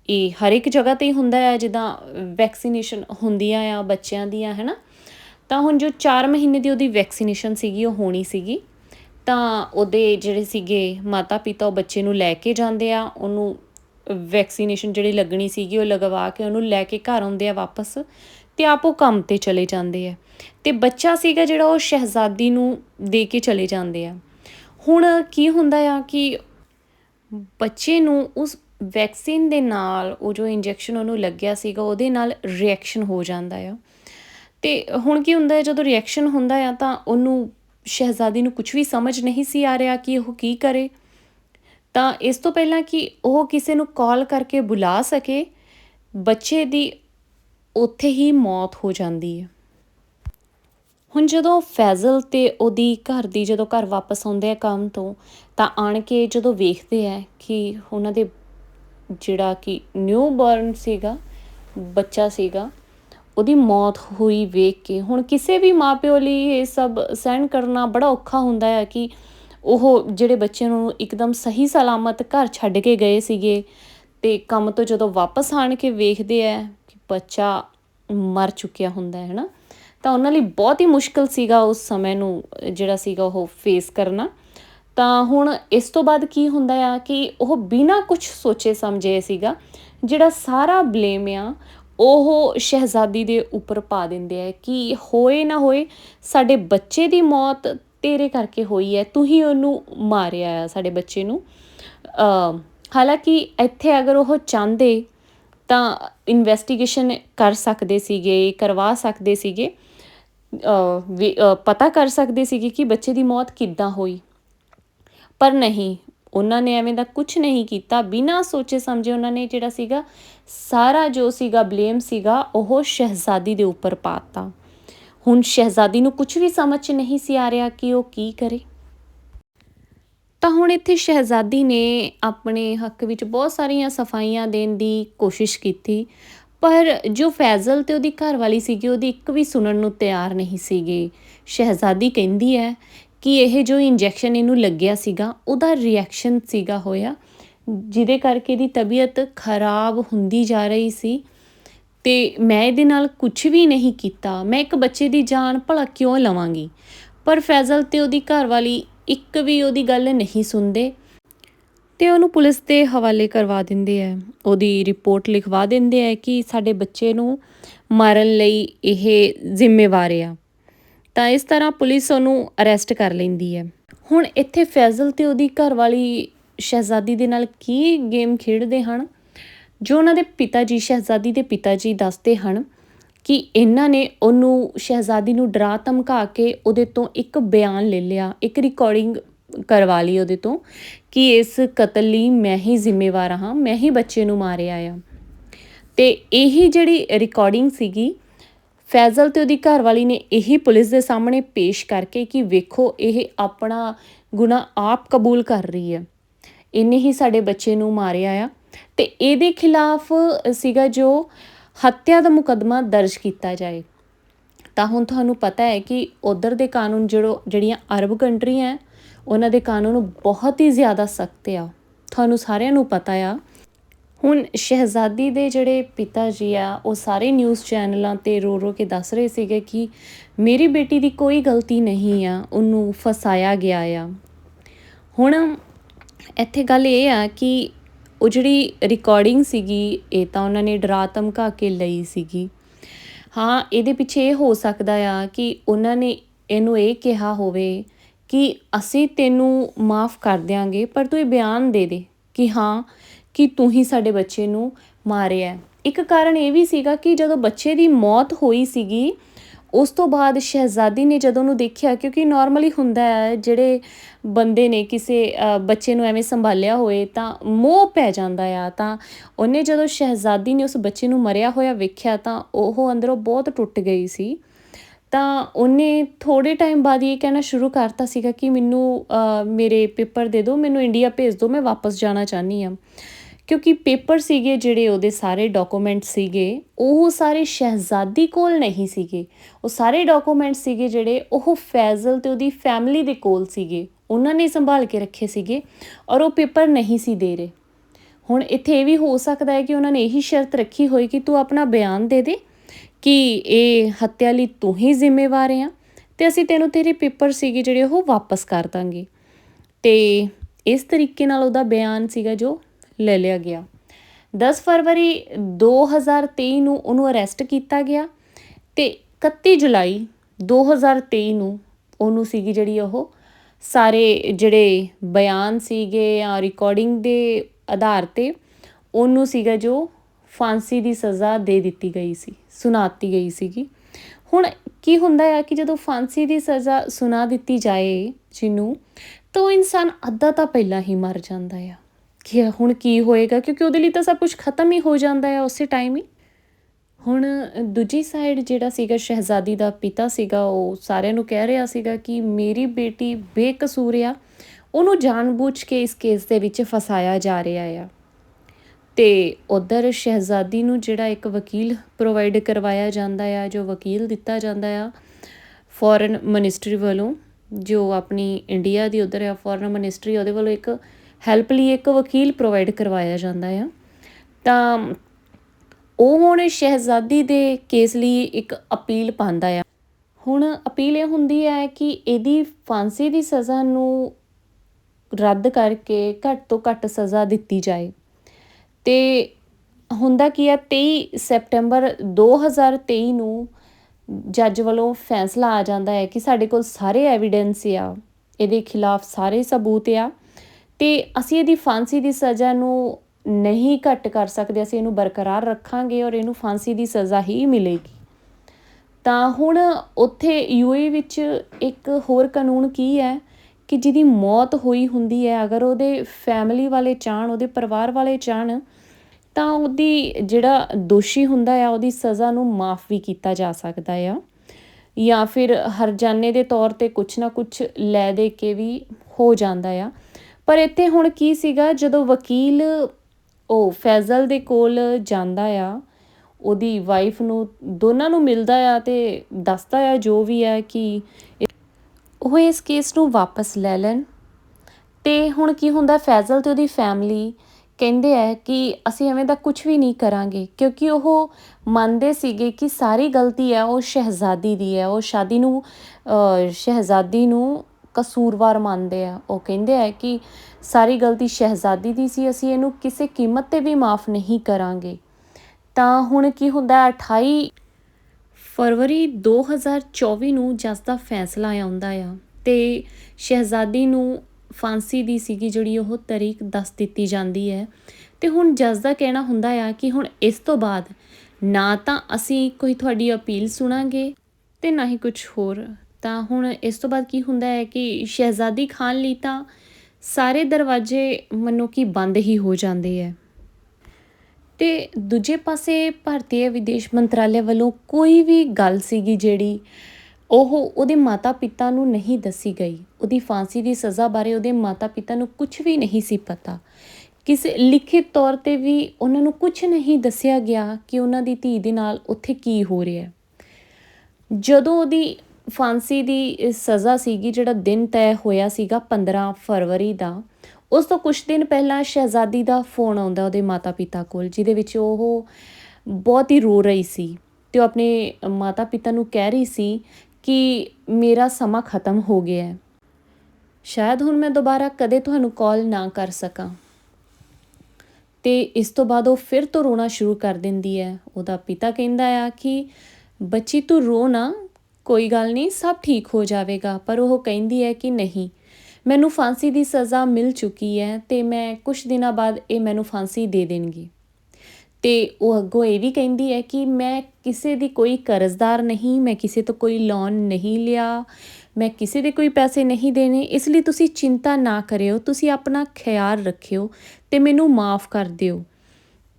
ਇਹ ਹਰ ਇੱਕ ਜਗ੍ਹਾ ਤੇ ਹੀ ਹੁੰਦਾ ਆ, ਜਿੱਦਾਂ ਵੈਕਸੀਨੇਸ਼ਨ ਹੁੰਦੀਆਂ ਆ ਬੱਚਿਆਂ ਦੀਆਂ, ਹੈਨਾ। ਤਾਂ ਹੁਣ ਜੋ 4 ਮਹੀਨੇ ਦੀ ਉਹਦੀ ਵੈਕਸੀਨੇਸ਼ਨ ਸੀਗੀ, ਉਹ ਹੋਣੀ ਸੀਗੀ। ਤਾਂ ਉਹਦੇ ਜਿਹੜੇ ਸੀਗੇ ਮਾਤਾ ਪਿਤਾ ਉਹ ਬੱਚੇ ਨੂੰ ਲੈ ਕੇ ਜਾਂਦੇ ਆ, ਉਹਨੂੰ ਵੈਕਸੀਨੇਸ਼ਨ ਜਿਹੜੀ ਲੱਗਣੀ ਸੀਗੀ ਉਹ ਲਗਵਾ ਕੇ ਉਹਨੂੰ ਲੈ ਕੇ ਘਰ ਆਉਂਦੇ ਆ ਵਾਪਸ ਤੇ ਆਪ ਉਹ ਕੰਮ ਤੇ ਚਲੇ ਜਾਂਦੇ ਆ। ਤੇ ਬੱਚਾ ਸੀਗਾ ਜਿਹੜਾ ਉਹ ਸ਼ਹਿਜ਼ਾਦੀ ਨੂੰ ਦੇ ਕੇ ਚਲੇ ਜਾਂਦੇ ਆ। ਹੁਣ ਕੀ ਹੁੰਦਾ ਆ ਕਿ ਬੱਚੇ ਨੂੰ ਉਸ ਵੈਕਸੀਨ ਦੇ ਨਾਲ ਉਹ ਜੋ ਇੰਜੈਕਸ਼ਨ ਉਹਨੂੰ ਲੱਗਿਆ ਸੀਗਾ ਉਹਦੇ ਨਾਲ ਰਿਐਕਸ਼ਨ ਹੋ ਜਾਂਦਾ ਆ। ਤੇ ਹੁਣ ਕੀ ਹੁੰਦਾ ਹੈ ਜਦੋਂ ਰਿਐਕਸ਼ਨ ਹੁੰਦਾ ਆ ਤਾਂ ਉਹਨੂੰ ਸ਼ਹਿਜ਼ਾਦੀ ਨੂੰ ਕੁਝ ਵੀ ਸਮਝ ਨਹੀਂ ਸੀ ਆ ਰਿਹਾ ਕਿ ਉਹ ਕੀ ਕਰੇ। ਤਾਂ ਇਸ ਤੋਂ ਪਹਿਲਾਂ ਕਿ ਉਹ ਕਿਸੇ ਨੂੰ ਕਾਲ ਕਰਕੇ ਬੁਲਾ ਸਕੇ, ਬੱਚੇ ਦੀ ਉੱਥੇ ਹੀ ਮੌਤ ਹੋ ਜਾਂਦੀ ਹੈ। ਹੁਣ ਜਦੋਂ ਫੈਜ਼ਲ ਤੇ ਉਹਦੀ ਘਰ ਦੀ ਜਦੋਂ ਘਰ ਵਾਪਸ ਆਉਂਦੇ ਆ ਕੰਮ ਤੋਂ, ਤਾਂ ਆਣ ਕੇ ਜਦੋਂ ਵੇਖਦੇ ਆ ਕਿ ਉਹਨਾਂ ਦੇ ਜਿਹੜਾ ਕਿ ਨਿਊ ਬਰਨ ਸੀਗਾ, ਬੱਚਾ ਸੀਗਾ ਉਹਦੀ ਮੌਤ ਹੋਈ ਵੇਖ ਕੇ। ਹੁਣ ਕਿਸੇ ਵੀ ਮਾਪਿਓ ਲਈ ਇਹ ਸਭ ਸਹਿਣ ਕਰਨਾ ਬੜਾ ਔਖਾ ਹੁੰਦਾ ਹੈ ਕਿ ਉਹ ਜਿਹੜੇ ਬੱਚੇ ਨੂੰ ਇੱਕਦਮ ਸਹੀ ਸਲਾਮਤ ਘਰ ਛੱਡ ਕੇ ਗਏ ਸੀਗੇ ਤੇ ਕੰਮ ਤੋਂ ਜਦੋਂ ਵਾਪਸ ਆਣ ਕੇ ਵੇਖਦੇ ਆ ਕਿ ਬੱਚਾ ਮਰ ਚੁੱਕਿਆ ਹੁੰਦਾ ਹੈ ਹਨਾ ਤਾਂ ਉਹਨਾਂ ਲਈ ਬਹੁਤ ਹੀ ਮੁਸ਼ਕਲ ਸੀਗਾ ਉਸ ਸਮੇਂ ਨੂੰ ਜਿਹੜਾ ਸੀਗਾ ਉਹ ਫੇਸ ਕਰਨਾ। ਤਾਂ ਹੁਣ ਇਸ ਤੋਂ ਬਾਅਦ ਕੀ ਹੁੰਦਾ ਆ ਕਿ ਉਹ ਬਿਨਾਂ ਕੁਝ ਸੋਚੇ ਸਮਝੇ ਸੀਗਾ, ਜਿਹੜਾ ਸਾਰਾ ਬਲੇਮ ਆ ਉਹ ਸ਼ਹਿਜ਼ਾਦੀ ਦੇ ਉੱਪਰ ਪਾ ਦਿੰਦੇ ਹੈ ਕਿ ਹੋਏ ਨਾ ਹੋਏ ਸਾਡੇ ਬੱਚੇ ਦੀ ਮੌਤ ਤੇਰੇ ਕਰਕੇ ਹੋਈ ਹੈ, ਤੂੰ ਹੀ ਉਹਨੂੰ ਮਾਰਿਆ ਆ ਸਾਡੇ ਬੱਚੇ ਨੂੰ। ਹਾਲਾਂਕਿ ਇੱਥੇ ਅਗਰ ਉਹ ਚਾਹੁੰਦੇ ਤਾਂ ਇਨਵੈਸਟੀਗੇਸ਼ਨ ਕਰ ਸਕਦੇ ਸੀਗੇ, ਕਰਵਾ ਸਕਦੇ ਸੀਗੇ। ਪਤਾ ਕਰ ਸਕਦੇ ਸੀਗੇ ਕਿ ਬੱਚੇ ਦੀ ਮੌਤ ਕਿੱਦਾਂ ਹੋਈ। ਪਰ ਨਹੀਂ ਉਹਨਾਂ ਨੇ ਐਵੇਂ ਦਾ ਕੁਝ ਨਹੀਂ ਕੀਤਾ। ਬਿਨਾਂ ਸੋਚੇ ਸਮਝੇ ਉਹਨਾਂ ਨੇ ਜਿਹੜਾ ਸੀਗਾ, ਸਾਰਾ ਜੋ ਸੀਗਾ, ਬਲੇਮ ਸੀਗਾ, ਉਹ ਸ਼ਹਿਜ਼ਾਦੀ ਦੇ ਉੱਪਰ ਪਾਤਾ ਹੁਣ ਸ਼ਹਿਜ਼ਾਦੀ ਨੂੰ ਕੁਝ ਵੀ ਸਮਝ ਨਹੀਂ ਸੀ ਆ ਰਿਹਾ ਕਿ ਉਹ ਕੀ ਕਰੇ। ਤਾਂ ਹੁਣ ਇੱਥੇ ਸ਼ਹਿਜ਼ਾਦੀ ਨੇ ਆਪਣੇ ਹੱਕ ਵਿੱਚ ਬਹੁਤ ਸਾਰੀਆਂ ਸਫਾਈਆਂ ਦੇਣ ਦੀ ਕੋਸ਼ਿਸ਼ ਕੀਤੀ, ਪਰ ਜੋ ਫੈਜ਼ਲ ਤੇ ਉਹਦੀ ਘਰ ਵਾਲੀ ਸੀਗੀ, ਉਹਦੀ ਇੱਕ ਵੀ ਸੁਣਨ ਨੂੰ ਤਿਆਰ ਨਹੀਂ ਸੀਗੀ। ਸ਼ਹਿਜ਼ਾਦੀ ਕਹਿੰਦੀ ਹੈ ਕਿ ਇਹ ਜੋ ਇੰਜੈਕਸ਼ਨ ਇਹਨੂੰ ਲੱਗਿਆ ਸੀਗਾ, ਉਹਦਾ ਰਿਐਕਸ਼ਨ ਸੀਗਾ ਹੋਇਆ, ਜਿਹਦੇ ਕਰਕੇ ਦੀ ਤਬੀਅਤ ਖਰਾਬ ਹੁੰਦੀ ਜਾ ਰਹੀ ਸੀ। ਤੇ ਮੈਂ ਇਹਦੇ ਨਾਲ ਕੁਝ ਵੀ ਨਹੀਂ ਕੀਤਾ। ਮੈਂ ਇੱਕ ਬੱਚੇ ਦੀ ਜਾਨ ਭਲਾ ਕਿਉਂ ਲਵਾਂਗੀ? ਪਰ ਫੈਜ਼ਲ ਤੇ ਉਹਦੀ ਘਰਵਾਲੀ ਇੱਕ ਵੀ ਉਹਦੀ ਗੱਲ ਨਹੀਂ ਸੁਣਦੇ। ਤੇ ਉਹਨੂੰ ਪੁਲਿਸ ਦੇ ਹਵਾਲੇ ਕਰਵਾ ਦਿੰਦੇ ਆ। ਉਹਦੀ ਰਿਪੋਰਟ ਲਿਖਵਾ ਦਿੰਦੇ ਆ ਕਿ ਸਾਡੇ ਬੱਚੇ ਨੂੰ ਮਾਰਨ ਲਈ ਇਹ ਜ਼ਿੰਮੇਵਾਰ ਆ। ਤਾਂ ਇਸ ਤਰ੍ਹਾਂ ਪੁਲਿਸ ਉਹਨੂੰ ਅਰੈਸਟ ਕਰ ਲੈਂਦੀ ਹੈ। ਹੁਣ ਇੱਥੇ ਫੈਜ਼ਲ ਤੇ ਉਹਦੀ ਘਰ ਵਾਲੀ ਸ਼ਹਿਜ਼ਾਦੀ ਦੇ ਨਾਲ ਕੀ ਗੇਮ ਖੇਡਦੇ ਹਨ? ਜੋ ਉਹਨਾਂ ਦੇ ਪਿਤਾ ਜੀ ਸ਼ਹਿਜ਼ਾਦੀ ਦੇ ਪਿਤਾ ਜੀ ਦੱਸਦੇ ਹਨ ਕਿ ਇਹਨਾਂ ਨੇ ਉਹਨੂੰ ਸ਼ਹਿਜ਼ਾਦੀ ਨੂੰ ਡਰਾ ਧਮਕਾ ਕੇ ਉਹਦੇ ਤੋਂ ਇੱਕ ਬਿਆਨ ਲੈ ਲਿਆ, ਇੱਕ ਰਿਕਾਰਡਿੰਗ ਕਰਵਾ ਲਈ ਉਹਦੇ ਤੋਂ ਕਿ ਇਸ ਕਤਲ ਲਈ ਮੈਂ ਹੀ ਜ਼ਿੰਮੇਵਾਰ ਹਾਂ, ਮੈਂ ਹੀ ਬੱਚੇ ਨੂੰ ਮਾਰਿਆ ਆ। ਤੇ ਇਹੀ ਜਿਹੜੀ ਰਿਕਾਰਡਿੰਗ ਸੀਗੀ ਫੈਜ਼ਲ ਤੇ ਉਹਦੀ ਘਰਵਾਲੀ ਨੇ ਇਹੀ ਪੁਲਿਸ ਦੇ ਸਾਹਮਣੇ ਪੇਸ਼ ਕਰਕੇ ਕਿ ਵੇਖੋ, ਇਹ ਆਪਣਾ ਗੁਨਾਹ ਆਪ ਕਬੂਲ ਕਰ ਰਹੀ ਹੈ। ਇਹਨੇ ਹੀ ਸਾਡੇ ਬੱਚੇ ਨੂੰ ਮਾਰਿਆ ਆ। ਤੇ ਇਹਦੇ ਖਿਲਾਫ ਸੀਗਾ ਜੋ ਹੱਤਿਆ ਦਾ ਮੁਕੱਦਮਾ ਦਰਜ ਕੀਤਾ ਜਾਏ। ਤਾਂ ਹੁਣ ਤੁਹਾਨੂੰ ਪਤਾ ਹੈ ਕਿ ਉਧਰ ਦੇ ਕਾਨੂੰਨ ਜਿਹੜੋ, ਜਿਹੜੀਆਂ ਅਰਬ ਕੰਟਰੀਆਂ ਹੈ, ਉਹਨਾਂ ਦੇ ਕਾਨੂੰਨ ਬਹੁਤ ਹੀ ਜ਼ਿਆਦਾ ਸਖਤ ਆ। ਤੁਹਾਨੂੰ ਸਾਰਿਆਂ ਨੂੰ ਪਤਾ ਆ ਹੁਣ ਸ਼ਹਿਜ਼ਾਦੀ ਦੇ ਜਿਹੜੇ ਪਿਤਾ ਜੀ ਆ, ਉਹ ਸਾਰੇ ਨਿਊਜ਼ ਚੈਨਲਾਂ ਤੇ ਰੋ ਰੋ ਕੇ ਦੱਸ ਰਹੇ ਸੀਗੇ ਕਿ ਮੇਰੀ ਬੇਟੀ ਦੀ ਕੋਈ ਗਲਤੀ ਨਹੀਂ ਆ, ਉਹਨੂੰ ਫਸਾਇਆ ਗਿਆ ਆ। ਹੁਣ ਇੱਥੇ ਗੱਲ ਇਹ ਆ ਕਿ ਉਹ ਜਿਹੜੀ ਰਿਕਾਰਡਿੰਗ ਸੀਗੀ, ਇਹ ਤਾਂ ਉਹਨਾਂ ਨੇ ਡਰਾ ਧਮਕਾ ਕੇ ਲਈ ਸੀਗੀ। ਹਾਂ, ਇਹਦੇ ਪਿੱਛੇ ਇਹ ਹੋ ਸਕਦਾ ਆ ਕਿ ਉਹਨਾਂ ਨੇ ਇਹਨੂੰ ਇਹ ਕਿਹਾ ਹੋਵੇ ਕਿ ਅਸੀਂ ਤੈਨੂੰ ਮਾਫ ਕਰ ਦਿਆਂਗੇ, ਪਰ ਤੂੰ ਇਹ ਬਿਆਨ ਦੇ ਦੇ ਕਿ ਹਾਂ ਕਿ ਤੂੰ ਹੀ ਸਾਡੇ ਬੱਚੇ ਨੂੰ ਮਾਰਿਆ ਇੱਕ ਕਾਰਨ ਇਹ ਵੀ ਸੀਗਾ ਕਿ ਜਦੋਂ ਬੱਚੇ ਦੀ ਮੌਤ ਹੋਈ ਸੀਗੀ, ਉਸ ਤੋਂ ਬਾਅਦ ਸ਼ਹਿਜ਼ਾਦੀ ਨੇ ਜਦੋਂ ਉਹਨੂੰ ਦੇਖਿਆ, ਕਿਉਂਕਿ ਨਾਰਮਲੀ ਹੁੰਦਾ ਹੈ, ਜਿਹੜੇ ਬੰਦੇ ਨੇ ਕਿਸੇ ਬੱਚੇ ਨੂੰ ਐਵੇਂ ਸੰਭਾਲਿਆ ਹੋਏ, ਤਾਂ ਮੋਹ ਪੈ ਜਾਂਦਾ ਆ। ਤਾਂ ਉਹਨੇ ਜਦੋਂ ਸ਼ਹਿਜ਼ਾਦੀ ਨੇ ਉਸ ਬੱਚੇ ਨੂੰ ਮਰਿਆ ਹੋਇਆ ਵੇਖਿਆ, ਤਾਂ ਉਹ ਅੰਦਰੋਂ ਬਹੁਤ ਟੁੱਟ ਗਈ ਸੀ। ਤਾਂ ਉਹਨੇ ਥੋੜੇ ਟਾਈਮ ਬਾਅਦ ਇਹ ਕਹਿਣਾ ਸ਼ੁਰੂ ਕਰਤਾ ਸੀਗਾ ਕਿ ਮੈਨੂੰ ਮੇਰੇ ਪੇਪਰ ਦੇ ਦਿਓ, ਮੈਨੂੰ ਇੰਡੀਆ ਭੇਜ ਦਿਓ, ਮੈਂ ਵਾਪਸ ਜਾਣਾ ਚਾਹਨੀ ਆ ਕਿਉਂਕਿ ਪੇਪਰ ਸੀਗੇ ਜਿਹੜੇ ਉਹਦੇ ਸਾਰੇ ਡਾਕੂਮੈਂਟ ਸੀਗੇ, ਉਹ ਸਾਰੇ ਸ਼ਹਿਜ਼ਾਦੀ ਕੋਲ ਨਹੀਂ ਸੀਗੇ। ਉਹ ਸਾਰੇ ਡਾਕੂਮੈਂਟ ਸੀਗੇ ਜਿਹੜੇ ਉਹ ਫੈਜ਼ਲ ਤੇ ਉਹਦੀ ਫੈਮਿਲੀ ਦੇ ਕੋਲ ਸੀਗੇ। ਉਹਨਾਂ ਨੇ ਸੰਭਾਲ ਕੇ ਰੱਖੇ ਸੀਗੇ ਔਰ ਉਹ ਪੇਪਰ ਨਹੀਂ ਸੀ ਦੇ ਰਹੇ। ਹੁਣ ਇੱਥੇ ਇਹ ਵੀ ਹੋ ਸਕਦਾ ਹੈ ਕਿ ਉਹਨਾਂ ਨੇ ਇਹੀ ਸ਼ਰਤ ਰੱਖੀ ਹੋਈ ਕਿ ਤੂੰ ਆਪਣਾ ਬਿਆਨ ਦੇ ਦੇ ਕਿ ਇਹ ਹੱਤਿਆ ਲਈ ਤੂੰ ਹੀ ਜ਼ਿੰਮੇਵਾਰ ਆ ਤੇ ਅਸੀਂ ਤੈਨੂੰ ਤੇਰੇ ਪੇਪਰ ਸੀਗੇ ਜਿਹੜੇ ਉਹ ਵਾਪਸ ਕਰ ਦਾਂਗੇ। ਤੇ ਇਸ ਤਰੀਕੇ ਨਾਲ ਉਹਦਾ ਬਿਆਨ ਸੀਗਾ ਜੋ ਲੈ ਲਿਆ ਗਿਆ। 10 ਫਰਵਰੀ 2023 ਨੂੰ ਉਹਨੂੰ ਅਰੈਸਟ ਕੀਤਾ ਗਿਆ ਤੇ 31 ਜੁਲਾਈ 2023 ਨੂੰ ਉਹਨੂੰ ਸੀਗੀ ਜਿਹੜੀ ਉਹ ਸਾਰੇ ਜਿਹੜੇ ਬਿਆਨ ਸੀਗੇ ਜਾਂ ਰਿਕਾਰਡਿੰਗ ਦੇ ਆਧਾਰ ਤੇ ਉਹਨੂੰ ਸੀਗਾ ਜੋ ਫਾਂਸੀ ਦੀ ਸਜ਼ਾ ਦੇ ਦਿੱਤੀ ਗਈ ਸੀ, ਸੁਣਾਤੀ ਗਈ ਸੀਗੀ। ਹੁਣ ਕੀ ਹੁੰਦਾ ਹੈ ਕਿ ਜਦੋਂ ਫਾਂਸੀ ਦੀ ਸਜ਼ਾ ਸੁਣਾ ਦਿੱਤੀ ਜਾਏ ਜਿਹਨੂੰ, ਤਾਂ ਉਹ ਇਨਸਾਨ ਅੱਧਾ ਤਾਂ ਪਹਿਲਾਂ ਹੀ ਮਰ ਜਾਂਦਾ ਆ। ਕਿ ਹੁਣ ਕੀ ਹੋਏਗਾ, ਕਿਉਂਕਿ ਉਹਦੇ ਲਈ ਤਾਂ ਸਭ ਕੁਝ ਖਤਮ ਹੀ ਹੋ ਜਾਂਦਾ ਹੈ ਉਸੇ ਟਾਈਮ ਹੀ। ਹੁਣ ਦੂਜੀ ਸਾਈਡ ਜਿਹੜਾ ਸੀਗਾ ਸ਼ਹਿਜ਼ਾਦੀ ਦਾ ਪਿਤਾ ਸੀਗਾ, ਉਹ ਸਾਰਿਆਂ ਨੂੰ ਕਹਿ ਰਿਹਾ ਸੀਗਾ ਕਿ ਮੇਰੀ ਬੇਟੀ ਬੇਕਸੂਰ ਆ, ਉਹਨੂੰ ਜਾਣਬੁੱਝ ਕੇ ਇਸ ਕੇਸ ਦੇ ਵਿੱਚ ਫਸਾਇਆ ਜਾ ਰਿਹਾ ਆ। ਤੇ ਉਧਰ ਸ਼ਹਿਜ਼ਾਦੀ ਨੂੰ ਜਿਹੜਾ ਇੱਕ ਵਕੀਲ ਪ੍ਰੋਵਾਈਡ ਕਰਵਾਇਆ ਜਾਂਦਾ ਆ, ਜੋ ਵਕੀਲ ਦਿੱਤਾ ਜਾਂਦਾ ਆ ਫੋਰਨ ਮਿਨਿਸਟਰੀ ਵੱਲੋਂ, ਜੋ ਆਪਣੀ ਇੰਡੀਆ ਦੀ ਉਧਰ ਆ ਫੋਰਨ ਮਿਨਿਸਟਰੀ ਉਹਦੇ ਵੱਲੋਂ ਇੱਕ ਹੈਲਪ ਲਈ ਇੱਕ ਵਕੀਲ ਪ੍ਰੋਵਾਈਡ ਕਰਵਾਇਆ ਜਾਂਦਾ ਆ। ਤਾਂ ਉਹ ਹੁਣ ਸ਼ਹਿਜ਼ਾਦੀ ਦੇ ਕੇਸ ਲਈ ਇੱਕ ਅਪੀਲ ਪਾਉਂਦਾ ਆ। ਹੁਣ ਅਪੀਲ ਇਹ ਹੁੰਦੀ ਹੈ ਕਿ ਇਹਦੀ ਫਾਂਸੀ ਦੀ ਸਜ਼ਾ ਨੂੰ ਰੱਦ ਕਰਕੇ ਘੱਟ ਤੋਂ ਘੱਟ ਸਜ਼ਾ ਦਿੱਤੀ ਜਾਏ। ਤੇ ਹੁੰਦਾ ਕੀ ਆ 23 ਸੈਪਟੈਂਬਰ 2023 ਨੂੰ ਜੱਜ ਵੱਲੋਂ ਫੈਸਲਾ ਆ ਜਾਂਦਾ ਹੈ ਕਿ ਸਾਡੇ ਕੋਲ ਸਾਰੇ ਐਵੀਡੈਂਸ ਆ, ਇਹਦੇ ਖਿਲਾਫ ਸਾਰੇ ਸਬੂਤ ਆ। ਤੇ ਅਸੀਂ ਇਹਦੀ ਫਾਂਸੀ ਦੀ ਸਜ਼ਾ ਨੂੰ ਨਹੀਂ ਘੱਟ ਕਰ ਸਕਦੇ, ਅਸੀਂ ਇਹਨੂੰ ਬਰਕਰਾਰ ਰੱਖਾਂਗੇ ਔਰ ਇਹਨੂੰ ਫਾਂਸੀ ਦੀ ਸਜ਼ਾ ਹੀ ਮਿਲੇਗੀ। ਤਾਂ ਹੁਣ ਉੱਥੇ ਯੂਏ ਵਿੱਚ ਇੱਕ ਹੋਰ ਕਾਨੂੰਨ ਕੀ ਹੈ ਕਿ ਜਿਹਦੀ ਮੌਤ ਹੋਈ ਹੁੰਦੀ ਹੈ, ਅਗਰ ਉਹਦੇ ਫੈਮਿਲੀ ਵਾਲੇ ਚਾਹਣ ਉਹਦੇ ਪਰਿਵਾਰ ਵਾਲੇ ਚਾਹਣ ਤਾਂ ਉਹਦੀ ਜਿਹੜਾ ਦੋਸ਼ੀ ਹੁੰਦਾ ਆ, ਉਹਦੀ ਸਜ਼ਾ ਨੂੰ ਮਾਫ ਵੀ ਕੀਤਾ ਜਾ ਸਕਦਾ ਆ। ਜਾਂ ਫਿਰ ਹਰਜਾਨੇ ਦੇ ਤੌਰ ਤੇ ਕੁਛ ਨਾ ਕੁਛ ਲੈ ਦੇ ਕੇ ਵੀ ਹੋ ਜਾਂਦਾ ਆ। ਪਰ ਇੱਥੇ ਹੁਣ ਕੀ ਸੀਗਾ, ਜਦੋਂ ਵਕੀਲ ਉਹ ਫੈਜ਼ਲ ਦੇ ਕੋਲ ਜਾਂਦਾ ਆ, ਉਹਦੀ ਵਾਈਫ ਨੂੰ ਦੋਨਾਂ ਨੂੰ ਮਿਲਦਾ ਆ ਤੇ ਦੱਸਦਾ ਆ ਜੋ ਵੀ ਹੈ ਕਿ ਉਹ ਇਸ ਕੇਸ ਨੂੰ ਵਾਪਸ ਲੈ ਲੈਣ। ਤੇ ਹੁਣ ਕੀ ਹੁੰਦਾ, ਫੈਜ਼ਲ ਤੇ ਉਹਦੀ ਫੈਮਿਲੀ ਕਹਿੰਦੇ ਆ ਕਿ ਅਸੀਂ ਐਵੇਂ ਦਾ ਕੁਝ ਵੀ ਨਹੀਂ ਕਰਾਂਗੇ, ਕਿਉਂਕਿ ਉਹ ਮੰਨਦੇ ਸੀਗੇ ਕਿ ਸਾਰੀ ਗਲਤੀ ਹੈ ਉਹ ਸ਼ਹਿਜ਼ਾਦੀ ਦੀ ਹੈ ਉਹ ਸ਼ਾਦੀ ਨੂੰ ਸ਼ਹਿਜ਼ਾਦੀ ਨੂੰ ਕਸੂਰਵਾਰ ਮੰਨਦੇ ਆ। ਉਹ ਕਹਿੰਦੇ ਆ ਕਿ ਸਾਰੀ ਗਲਤੀ ਸ਼ਹਿਜ਼ਾਦੀ ਦੀ ਸੀ ਅਸੀਂ ਇਹਨੂੰ ਕਿਸੇ ਕੀਮਤ ਤੇ ਵੀ ਮਾਫ ਨਹੀਂ ਕਰਾਂਗੇ। ਤਾਂ ਹੁਣ ਕੀ ਹੁੰਦਾ ਹੈ, 28 ਫਰਵਰੀ 2024 ਨੂੰ ਜੱਜ ਦਾ ਫੈਸਲਾ ਆਉਂਦਾ ਆ ਤੇ ਸ਼ਹਿਜ਼ਾਦੀ ਨੂੰ ਫਾਂਸੀ ਦੀ ਸੀਗੀ ਜਿਹੜੀ ਉਹ ਤਾਰੀਖ ਦੱਸ ਦਿੱਤੀ ਜਾਂਦੀ ਹੈ। ਤੇ ਹੁਣ ਜੱਜ ਦਾ ਕਹਿਣਾ ਹੁੰਦਾ ਆ ਕਿ ਹੁਣ ਇਸ ਤੋਂ ਬਾਅਦ ਨਾ ਤਾਂ ਅਸੀਂ ਕੋਈ ਤੁਹਾਡੀ ਅਪੀਲ ਸੁਣਾਂਗੇ ਤੇ ਨਾ ਹੀ ਕੁਝ ਹੋਰ ਤਾਂ ਹੁਣ ਇਸ ਤੋਂ ਬਾਅਦ ਕੀ ਹੁੰਦਾ ਹੈ ਕਿ ਸ਼ਹਿਜ਼ਾਦੀ ਖਾਨ ਲਈ ਤਾਂ ਸਾਰੇ ਦਰਵਾਜ਼ੇ ਮੰਨੋ ਕਿ ਬੰਦ ਹੀ ਹੋ ਜਾਂਦੇ ਹੈ। ਤੇ ਦੂਜੇ ਪਾਸੇ ਭਾਰਤੀ ਵਿਦੇਸ਼ ਮੰਤਰਾਲੇ ਵੱਲੋਂ ਕੋਈ ਵੀ ਗੱਲ ਸੀਗੀ ਜਿਹੜੀ ਉਹ ਉਹਦੇ ਮਾਤਾ-ਪਿਤਾ ਨੂੰ ਨਹੀਂ ਦੱਸੀ ਗਈ। ਉਹਦੀ ਫਾਂਸੀ ਦੀ ਸਜ਼ਾ ਬਾਰੇ ਉਹਦੇ ਮਾਤਾ-ਪਿਤਾ ਨੂੰ ਕੁਝ ਵੀ ਨਹੀਂ ਸੀ ਪਤਾ। ਕਿਸੇ ਲਿਖਿਤ ਤੌਰ ਤੇ ਵੀ ਉਹਨਾਂ ਨੂੰ ਕੁਝ ਨਹੀਂ ਦੱਸਿਆ ਗਿਆ ਕਿ ਉਹਨਾਂ ਦੀ ਧੀ ਦੇ ਨਾਲ ਉੱਥੇ ਕੀ ਹੋ ਰਿਹਾ ਜਦੋਂ ਉਹਦੀ ਫਾਂਸੀ ਦੀ ਸਜ਼ਾ ਸੀਗੀ, ਜਿਹੜਾ ਦਿਨ ਤੈਅ ਹੋਇਆ ਸੀਗਾ 15 ਫਰਵਰੀ ਦਾ, ਉਸ ਤੋਂ ਕੁਝ ਦਿਨ ਪਹਿਲਾਂ ਸ਼ਹਿਜ਼ਾਦੀ ਦਾ ਫੋਨ ਆਉਂਦਾ ਉਹਦੇ ਮਾਤਾ-ਪਿਤਾ ਕੋਲ, ਜਿਹਦੇ ਵਿੱਚ ਉਹ ਬਹੁਤ ਹੀ ਰੋ ਰਹੀ ਸੀ ਤੇ ਉਹ ਆਪਣੇ ਮਾਤਾ-ਪਿਤਾ ਨੂੰ ਕਹਿ ਰਹੀ ਸੀ ਕਿ ਮੇਰਾ ਸਮਾਂ ਖਤਮ ਹੋ ਗਿਆ ਹੈ। ਸ਼ਾਇਦ ਹੁਣ ਮੈਂ ਦੁਬਾਰਾ ਕਦੇ ਤੁਹਾਨੂੰ ਕਾਲ ਨਾ ਕਰ ਸਕਾਂ। ਤੇ ਇਸ ਤੋਂ ਬਾਅਦ ਉਹ ਫਿਰ ਤੋਂ ਰੋਣਾ ਸ਼ੁਰੂ ਕਰ ਦਿੰਦੀ ਹੈ। ਉਹਦਾ ਪਿਤਾ ਕਹਿੰਦਾ ਆ ਕਿ, ਬੱਚੀ ਤੂੰ ਰੋ ਨਾ ਕੋਈ ਗੱਲ ਨਹੀਂ, ਸਭ ਠੀਕ ਹੋ ਜਾਵੇਗਾ, ਪਰ ਉਹ ਕਹਿੰਦੀ ਹੈ ਕਿ ਨਹੀਂ। ਮੈਨੂੰ ਫਾਂਸੀ ਦੀ ਸਜ਼ਾ ਮਿਲ ਚੁੱਕੀ ਹੈ ਤੇ ਮੈਂ ਕੁਝ ਦਿਨਾਂ ਬਾਅਦ ਇਹ ਮੈਨੂੰ ਫਾਂਸੀ ਦੇ ਦੇਣਗੇ। ਤੇ ਉਹ ਅੱਗੋਂ ਇਹ ਵੀ ਕਹਿੰਦੀ ਹੈ ਕਿ ਮੈਂ ਕਿਸੇ ਦੀ ਕੋਈ ਕਰਜ਼ਦਾਰ ਨਹੀਂ, ਮੈਂ ਕਿਸੇ ਤੋਂ ਕੋਈ ਲੋਨ ਨਹੀਂ ਲਿਆ, ਮੈਂ ਕਿਸੇ ਦੇ ਕੋਈ ਪੈਸੇ ਨਹੀਂ ਦੇਣੇ, ਇਸ ਲਈ ਤੁਸੀਂ ਚਿੰਤਾ ਨਾ ਕਰਿਓ, ਤੁਸੀਂ ਆਪਣਾ ਖਿਆਲ ਰੱਖਿਓ ਤੇ ਮੈਨੂੰ ਮਾਫ ਕਰ ਦਿਓ।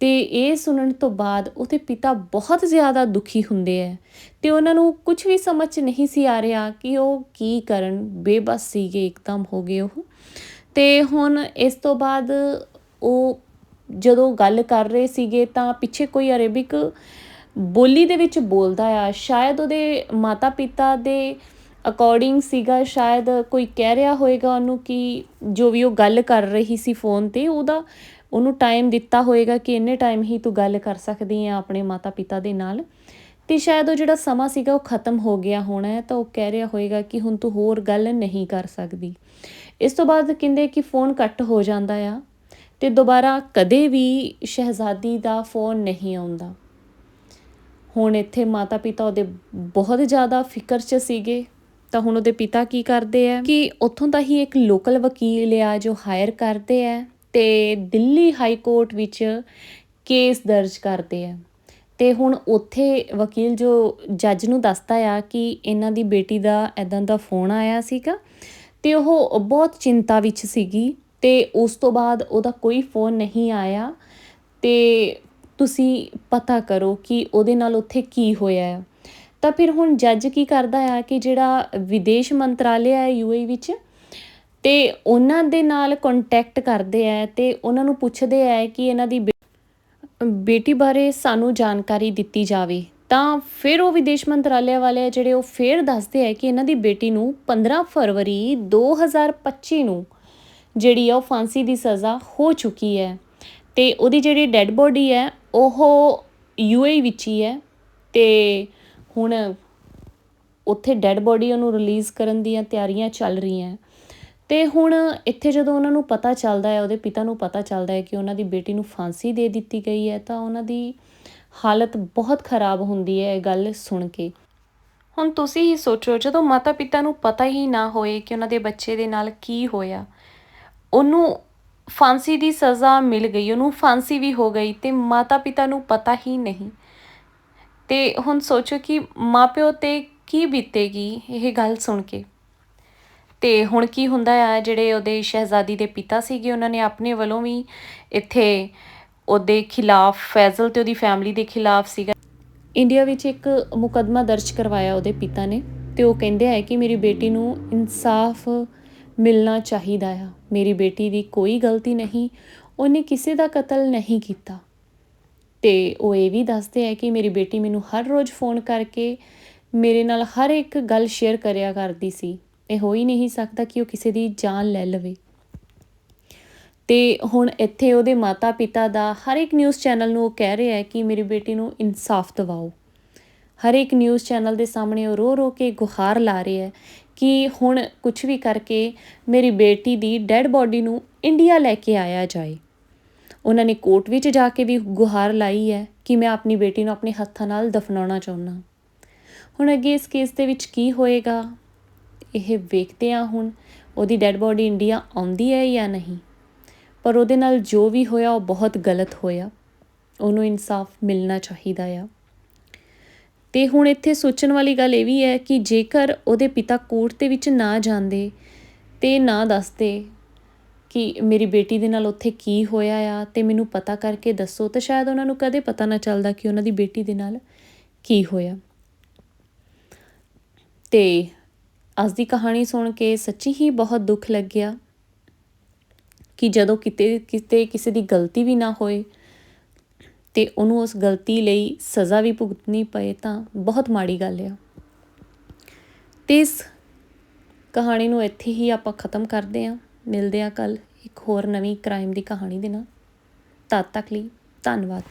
ਤੇ ਇਹ ਸੁਣਨ ਤੋਂ ਬਾਅਦ ਉਹਦੇ ਪਿਤਾ ਬਹੁਤ ਜ਼ਿਆਦਾ ਦੁਖੀ ਹੁੰਦੇ ਐ ਤੇ ਉਹਨਾਂ ਨੂੰ ਕੁਝ ਵੀ ਸਮਝ ਨਹੀਂ ਸੀ ਆ ਰਿਹਾ ਕਿ ਉਹ ਕੀ ਕਰਨ, ਬੇਬਸ ਸੀਗੇ, ਇੱਕਦਮ ਹੋ ਗਏ ਉਹ। ਤੇ ਹੁਣ ਇਸ ਤੋਂ ਬਾਅਦ ਉਹ ਜਦੋਂ ਗੱਲ ਕਰ ਰਹੇ ਸੀਗੇ ਤਾਂ ਪਿੱਛੇ ਕੋਈ ਅਰੇਬਿਕ ਬੋਲੀ ਦੇ ਵਿੱਚ ਬੋਲਦਾ ਆ। ਸ਼ਾਇਦ ਉਹਦੇ ਮਾਤਾ ਪਿਤਾ ਦੇ ਅਕੋਰਡਿੰਗ ਸੀਗਾ, ਸ਼ਾਇਦ ਕੋਈ ਕਹਿ ਰਿਹਾ ਹੋਵੇਗਾ ਉਹਨੂੰ ਕਿ ਜੋ ਵੀ ਉਹ ਗੱਲ ਕਰ ਰਹੀ ਸੀ ਫੋਨ ਤੇ, ਉਹਦਾ ਉਹਨੂੰ ਟਾਈਮ ਦਿੱਤਾ ਹੋਏਗਾ ਕਿ ਇੰਨੇ ਟਾਈਮ ਹੀ ਤੂੰ ਗੱਲ ਕਰ ਸਕਦੀ ਹੈ ਆਪਣੇ ਮਾਤਾ ਪਿਤਾ ਦੇ ਨਾਲ। ਤੇ ਸ਼ਾਇਦ ਉਹ ਜਿਹੜਾ ਸਮਾਂ ਸੀਗਾ ਉਹ ਖਤਮ ਹੋ ਗਿਆ ਹੋਣਾ ਹੈ, ਤਾਂ ਉਹ ਕਹਿ ਰਿਹਾ ਹੋਏਗਾ ਕਿ ਹੁਣ ਤੂੰ ਹੋਰ ਗੱਲ ਨਹੀਂ ਕਰ ਸਕਦੀ। ਇਸ ਤੋਂ ਬਾਅਦ ਕਹਿੰਦੇ ਕਿ ਫੋਨ ਕੱਟ ਹੋ ਜਾਂਦਾ ਆ ਤੇ ਦੁਬਾਰਾ ਕਦੇ ਵੀ ਸ਼ਹਿਜ਼ਾਦੀ ਦਾ ਫੋਨ ਨਹੀਂ ਆਉਂਦਾ। ਹੁਣ ਇੱਥੇ ਮਾਤਾ ਪਿਤਾ ਉਹਦੇ ਬਹੁਤ ਜ਼ਿਆਦਾ ਫਿਕਰ 'ਚ ਸੀਗੇ, ਤਾਂ ਹੁਣ ਉਹਦੇ ਪਿਤਾ ਕੀ ਕਰਦੇ ਆ? ਕਿ ਉੱਥੋਂ ਦਾ ਹੀ ਇੱਕ ਲੋਕਲ ਵਕੀਲ ਆ ਜੋ ਹਾਇਰ ਕਰਦੇ ਆ। ਤੇ ਦਿੱਲੀ ਹਾਈ ਕੋਰਟ ਵਿੱਚ ਕੇਸ ਦਰਜ ਕਰਦੇ ਆ। ਤੇ ਹੁਣ ਉੱਥੇ ਵਕੀਲ ਜੋ ਜੱਜ ਨੂੰ ਦੱਸਦਾ ਆ ਕਿ ਇਹਨਾਂ ਦੀ ਬੇਟੀ ਦਾ ਐਦਾਂ ਦਾ ਫੋਨ ਆਇਆ ਸੀਗਾ ਤੇ ਉਹ ਬਹੁਤ ਚਿੰਤਾ ਵਿੱਚ ਸੀਗੀ ਤੇ ਉਸ ਤੋਂ ਬਾਅਦ ਉਹਦਾ ਕੋਈ ਫੋਨ ਨਹੀਂ ਆਇਆ। ਤੇ ਤੁਸੀਂ ਪਤਾ ਕਰੋ ਕਿ ਉਹਦੇ ਨਾਲ ਉੱਥੇ ਕੀ ਹੋਇਆ ਹੈ ਤਾਂ ਫਿਰ ਹੁਣ ਜੱਜ ਕੀ ਕਰਦਾ ਆ ਕਿ ਜਿਹੜਾ ਵਿਦੇਸ਼ ਮੰਤਰਾਲੇ ਹੈ ਯੂਏਈ ਵਿੱਚ ਤੇ ਉਹਨਾਂ ਦੇ ਨਾਲ ਕੰਟੈਕਟ ਕਰਦੇ ਆ ਤੇ ਉਹਨਾਂ ਨੂੰ ਪੁੱਛਦੇ ਆ ਕਿ ਇਹਨਾਂ ਦੀ ਬੇਟੀ ਬਾਰੇ ਸਾਨੂੰ ਜਾਣਕਾਰੀ ਦਿੱਤੀ ਜਾਵੇ। ਤਾਂ ਫਿਰ ਉਹ ਵਿਦੇਸ਼ ਮੰਤਰਾਲੇ ਵਾਲੇ ਜਿਹੜੇ ਉਹ ਫਿਰ ਦੱਸਦੇ ਆ ਕਿ ਇਹਨਾਂ ਦੀ ਬੇਟੀ ਨੂੰ 15 ਫਰਵਰੀ 2025 ਨੂੰ ਜਿਹੜੀ ਆ ਉਹ ਫਾਂਸੀ ਦੀ ਸਜ਼ਾ ਹੋ ਚੁੱਕੀ ਹੈ। ਤੇ ਉਹਦੀ ਜਿਹੜੀ ਡੈੱਡ ਬੋਡੀ ਹੈ, ਉਹ ਯੂਏਈ ਵਿੱਚ ਹੀ ਹੈ ਤੇ ਹੁਣ ਉੱਥੇ ਡੈੱਡ ਬੋਡੀ ਉਹਨੂੰ ਰਿਲੀਜ਼ ਕਰਨ ਦੀਆਂ ਤਿਆਰੀਆਂ ਚੱਲ ਰਹੀਆਂ। ਤੇ ਹੁਣ ਇੱਥੇ ਜਦੋਂ ਉਹਨਾਂ ਨੂੰ ਪਤਾ ਚੱਲਦਾ ਹੈ, ਉਹਦੇ ਪਿਤਾ ਨੂੰ ਪਤਾ ਚੱਲਦਾ ਹੈ ਕਿ ਉਹਨਾਂ ਦੀ ਬੇਟੀ ਨੂੰ ਫਾਂਸੀ ਦੇ ਦਿੱਤੀ ਗਈ ਹੈ, ਤਾਂ ਉਹਨਾਂ ਦੀ ਹਾਲਤ ਬਹੁਤ ਖਰਾਬ ਹੁੰਦੀ ਹੈ ਇਹ ਗੱਲ ਸੁਣ ਕੇ। ਹੁਣ ਤੁਸੀਂ ਹੀ ਸੋਚੋ, ਜਦੋਂ ਮਾਤਾ ਪਿਤਾ ਨੂੰ ਪਤਾ ਹੀ ਨਾ ਹੋਏ ਕਿ ਉਹਨਾਂ ਦੇ ਬੱਚੇ ਦੇ ਨਾਲ ਕੀ ਹੋਇਆ, ਉਹਨੂੰ ਫਾਂਸੀ ਦੀ ਸਜ਼ਾ ਮਿਲ ਗਈ, ਉਹਨੂੰ ਫਾਂਸੀ ਵੀ ਹੋ ਗਈ ਤੇ ਮਾਤਾ ਪਿਤਾ ਨੂੰ ਪਤਾ ਹੀ ਨਹੀਂ। ਤੇ ਹੁਣ ਸੋਚੋ ਕਿ ਮਾਪਿਓ ਤੇ ਕੀ ਬੀਤੇਗੀ ਇਹ ਗੱਲ ਸੁਣ ਕੇ। ਤੇ ਹੁਣ ਕੀ ਹੁੰਦਾ ਆ, ਜਿਹੜੇ ਉਹਦੇ ਸ਼ਹਿਜ਼ਾਦੀ ਦੇ ਪਿਤਾ ਸੀਗੇ, ਉਹਨਾਂ ਨੇ ਆਪਣੇ ਵੱਲੋਂ ਵੀ ਇੱਥੇ ਉਹਦੇ ਖਿਲਾਫ, ਫੈਜ਼ਲ ਤੇ ਉਹਦੀ ਫੈਮਿਲੀ ਦੇ ਖਿਲਾਫ ਸੀਗਾ। ਇੰਡੀਆ ਵਿੱਚ ਇੱਕ ਮੁਕਦਮਾ ਦਰਜ ਕਰਵਾਇਆ ਉਹਦੇ ਪਿਤਾ ਨੇ ਤੇ ਉਹ ਕਹਿੰਦੇ ਆ ਕਿ ਮੇਰੀ ਬੇਟੀ ਨੂੰ ਇਨਸਾਫ ਮਿਲਣਾ ਚਾਹੀਦਾ ਆ। ਮੇਰੀ ਬੇਟੀ ਦੀ ਕੋਈ ਗਲਤੀ ਨਹੀਂ, ਉਹਨੇ ਕਿਸੇ ਦਾ ਕਤਲ ਨਹੀਂ ਕੀਤਾ। ਤੇ ਉਹ ਇਹ ਵੀ ਦੱਸਦੇ ਆ ਕਿ ਮੇਰੀ ਬੇਟੀ ਮੈਨੂੰ ਹਰ ਰੋਜ਼ ਫੋਨ ਕਰਕੇ ਮੇਰੇ ਨਾਲ ਹਰ ਇੱਕ ਗੱਲ ਸ਼ੇਅਰ ਕਰਿਆ ਕਰਦੀ ਸੀ। ਇਹ ਹੋ ਹੀ ਨਹੀਂ ਸਕਦਾ ਕਿ ਉਹ ਕਿਸੇ ਦੀ ਜਾਨ ਲੈ ਲਵੇ। ਤੇ ਹੁਣ ਇੱਥੇ ਉਹਦੇ ਮਾਤਾ-ਪਿਤਾ ਦਾ ਹਰ ਇੱਕ ਨਿਊਜ਼ ਚੈਨਲ ਨੂੰ ਉਹ ਕਹਿ ਰਿਹਾ ਹੈ ਕਿ ਮੇਰੀ ਬੇਟੀ ਨੂੰ ਇਨਸਾਫ ਦਿਵਾਓ। ਹਰ ਇੱਕ ਨਿਊਜ਼ ਚੈਨਲ ਦੇ ਸਾਹਮਣੇ ਉਹ ਰੋ ਰੋ ਕੇ ਗੁਹਾਰ ਲਾ ਰਿਹਾ ਹੈ ਕਿ ਹੁਣ ਕੁਝ ਵੀ ਕਰਕੇ ਮੇਰੀ ਬੇਟੀ ਦੀ ਡੈੱਡ ਬੋਡੀ ਨੂੰ ਇੰਡੀਆ ਲੈ ਕੇ ਆਇਆ ਜਾਏ। ਉਹਨਾਂ ਨੇ ਕੋਰਟ ਵਿੱਚ ਜਾ ਕੇ ਵੀ ਗੁਹਾਰ ਲਾਈ ਹੈ ਕਿ ਮੈਂ ਆਪਣੀ ਬੇਟੀ ਨੂੰ ਆਪਣੇ ਹੱਥਾਂ ਨਾਲ ਦਫਨਾਉਣਾ ਚਾਹੁੰਦਾ। ਹੁਣ ਅੱਗੇ ਇਸ ਕੇਸ ਦੇ ਵਿੱਚ ਕੀ ਹੋਏਗਾ? ਇਹ ਵੇਖਦੇ ਆ ਹੁਣ ਉਹਦੀ ਡੈੱਡ ਬੋਡੀ ਇੰਡੀਆ ਆਉਂਦੀ ਹੈ ਜਾਂ ਨਹੀਂ? ਪਰ ਉਹਦੇ ਨਾਲ ਜੋ ਵੀ ਹੋਇਆ, ਉਹ ਬਹੁਤ ਗਲਤ ਹੋਇਆ। ਉਹਨੂੰ ਇਨਸਾਫ ਮਿਲਣਾ ਚਾਹੀਦਾ ਆ। ਤੇ ਹੁਣ ਇੱਥੇ ਸੋਚਣ ਵਾਲੀ ਗੱਲ ਇਹ ਵੀ ਹੈ ਕਿ ਜੇਕਰ ਉਹਦੇ ਪਿਤਾ ਕੋਰਟ ਦੇ ਵਿੱਚ ਨਾ ਜਾਂਦੇ ਤੇ ਨਾ ਦੱਸਦੇ ਕਿ ਮੇਰੀ ਬੇਟੀ ਦੇ ਨਾਲ ਉੱਥੇ ਕੀ ਹੋਇਆ ਆ ਤੇ ਮੈਨੂੰ ਪਤਾ ਕਰਕੇ ਦੱਸੋ, ਤਾਂ ਸ਼ਾਇਦ ਉਹਨਾਂ ਨੂੰ ਕਦੇ ਪਤਾ ਨਾ ਚੱਲਦਾ ਕਿ ਉਹਨਾਂ ਦੀ ਬੇਟੀ ਦੇ ਨਾਲ ਕੀ ਹੋਇਆ। ਤੇ ਅੱਜ ਦੀ ਕਹਾਣੀ ਸੁਣ ਕੇ ਸੱਚੀ ਹੀ ਬਹੁਤ ਦੁੱਖ ਲੱਗਿਆ ਕਿ ਜਦੋਂ ਕਿਤੇ ਕਿਤੇ ਕਿਸੇ ਦੀ ਗਲਤੀ ਵੀ ਨਾ ਹੋਏ ਤੇ ਉਹਨੂੰ ਉਸ ਗਲਤੀ ਲਈ ਸਜ਼ਾ ਵੀ ਭੁਗਤਣੀ ਪਏ ਤਾਂ ਬਹੁਤ ਮਾੜੀ ਗੱਲ ਆ। ਤੇ ਇਸ ਕਹਾਣੀ ਨੂੰ ਇੱਥੇ ਹੀ ਆਪਾਂ ਖਤਮ ਕਰਦੇ ਹਾਂ। ਮਿਲਦੇ ਹਾਂ ਕੱਲ ਇੱਕ ਹੋਰ ਨਵੀਂ ਕ੍ਰਾਈਮ ਦੀ ਕਹਾਣੀ ਦੇ ਨਾਲ। ਤਦ ਤੱਕ ਲਈ ਧੰਨਵਾਦ।